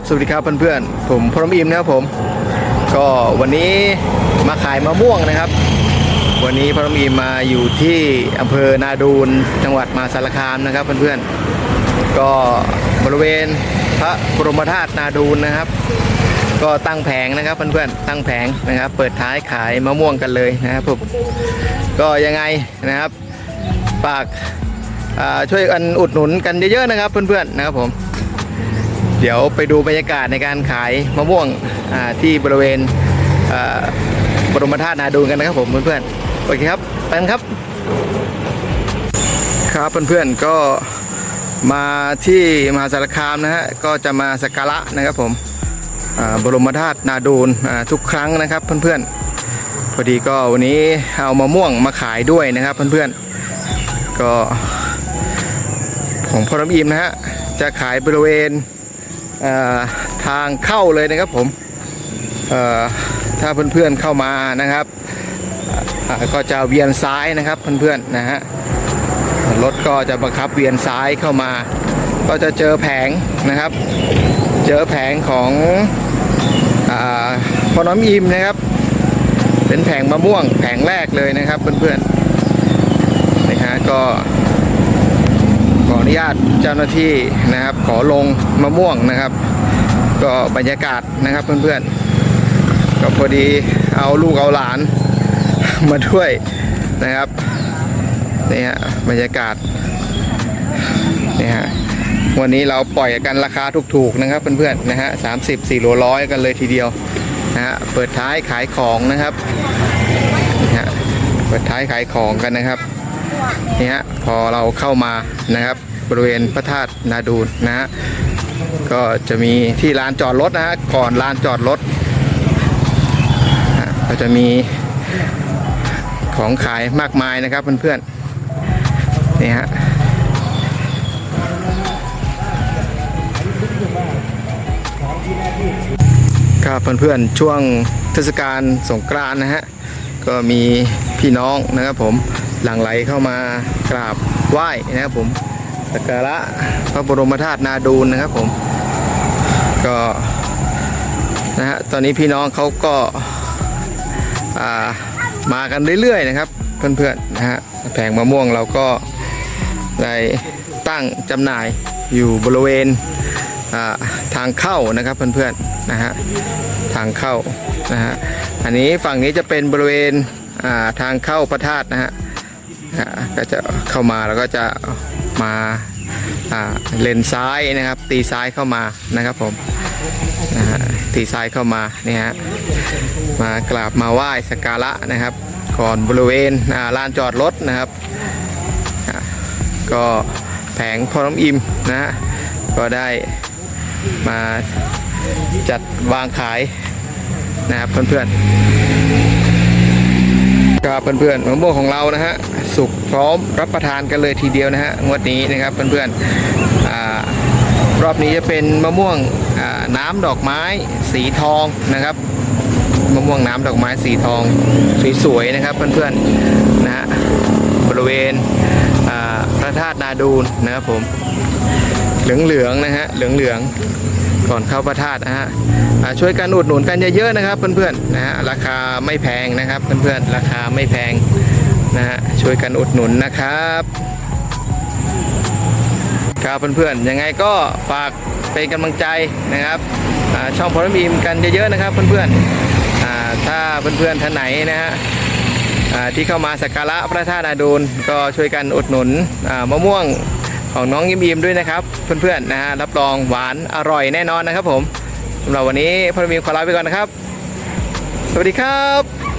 ับสวัสดีครับเพื่อนๆ ผมพรหมอิมนะครับผม ก็วันนี้มาขายมะม่วงนะครับ วันนี้พรหมอิมมาอยู่ที่อำเภอนาดูนจังหวัดมหาสารคามนะครับเพื่อนๆ ก็บริเวณพระบรมธาตุนาดูนนะครับ ก็ตั้งแผงนะครับเพื่อนๆ ตั้งแผงนะครับ เปิดท้ายขายมะม่วงกันเลยนะครับผม ก็ยังไงนะครับฝากช่วยกันอุดหนุนกันเยอะๆนะครับเพื่อนๆนะครับผม เดี๋ยวไปดูบรรยากาศในการขายมะม่วงที่บริเวณบรมธาตุนาดูนกันนะครับผมเพื่อนๆโอเคครับไปกันครับครับเพื่อนๆก็มาที่มหาสารคามนะฮะก็จะมาสักการะนะครับผมบรมธาตุนาดูนทุกครั้งนะครับเพื่อนๆพอดีก็วันนี้เอามะม่วงมาขายด้วยนะครับเพื่อนๆก็ของพอรมอิมนะฮะจะขายบริเวณ ทางเข้าเลยนะครับผมถ้าเพื่อนๆเข้ามานะครับ ก็จะเวียนซ้ายนะครับเพื่อนๆนะฮะรถก็จะบังคับเวียนซ้ายเข้ามา ก็จะเจอแผงนะครับ เจอแผงของอพอน้อมอิมนะครับ เป็นแผงมะม่วงแผงแรกเลยนะครับเพื่อนๆนะฮะก็ นุญาตเจ้าหน้าที่นะครับ ขอลงมะม่วงนะครับ ก็บรรยากาศนะครับเพื่อนๆ ก็พอดีเอาลูกเอาหลานมาด้วยนะครับนี่ฮะบรรยากาศนี่ฮะวันนี้เราปล่อยกันราคาถูกๆนะครับเพื่อนๆนะฮะสามสิบสี่โลร้อยกันเลยทีเดียวนะฮะเปิดท้ายขายของนะครับนี่ฮะเปิดท้ายขายของกันนะครับนี่ฮะพอเราเข้ามานะครับ บริเวณพระธาตุนาดูนนะฮะก็จะมีที่ลานจอดรถนะฮะก่อนลานจอดรถก็จะมีของขายมากมายนะครับเพื่อนๆนี่ฮะครับเพื่อนๆช่วงเทศกาลสงกรานต์นะฮะก็มีพี่น้องนะครับผมหลั่งไหลเข้ามากราบไหว้นะครับผม สักการะพระบรมธาตุนาดูนนะครับผมก็นะฮะตอนนี้พี่น้องเขาก็อ่ามากันเรื่อยๆนะครับเพื่อนๆนะฮะแผงมะม่วงเราก็ได้ตั้งจำหน่ายอยู่บริเวณอ่าทางเข้านะครับเพื่อนๆนะฮะทางเข้านะฮะอันนี้ฝั่งนี้จะเป็นบริเวณอ่าทางเข้าพระธาตุนะฮะก็จะเข้ามาแล้วก็จะ มาเลนซ้ายนะครับ ตีซ้ายเข้ามานะครับผมตีซ้ายเข้ามานี่ฮะมากราบมาไหว้สักการะนะครับก่อนบริเวณลานจอดรถนะครับ ก็แผงพอน้ำอิมนะฮะก็ได้มาจัดวางขายนะครับเพื่อนๆ ครับเพื่อนๆมะม่วงของเรานะฮะสุกพร้อมรับประทานกันเลยทีเดียวนะฮะงวดนี้นะครับเพื่อนๆรอบนี้จะเป็นมะม่วงน้ำดอกไม้สีทองนะครับมะม่วงน้ำดอกไม้สีทองสวยๆนะครับเพื่อนๆนะฮะบริเวณพระธาตุนาดูนนะครับผมเหลืองๆนะฮะเหลืองๆ ก่อนเข้าพระธาตุนะฮะช่วยกันอุดหนุนกันเยอะๆนะครับ เพื่อนๆนะฮะราคาไม่แพงนะครับเพื่อนๆราคาไม่แพงนะฮะช่วยกันอุดหนุนนะครับครับเพื่อนๆยังไงก็ฝากเป็นกำลังใจนะครับช่องพอลมีมกันเยอะๆนะครับเพื่อนๆถ้าเพื่อนๆท่านไหนนะฮะที่เข้ามาสักการะพระธาตุนาดูนก็ช่วยกันอุดหนุนมะม่วง ของน้องยิมยิมด้วยนะครับ เพื่อนๆนะฮะรับรองหวานอร่อยแน่นอนนะครับผมสำหรับวันนี้พอมีขอลาไปก่อนนะครับ สวัสดีครับ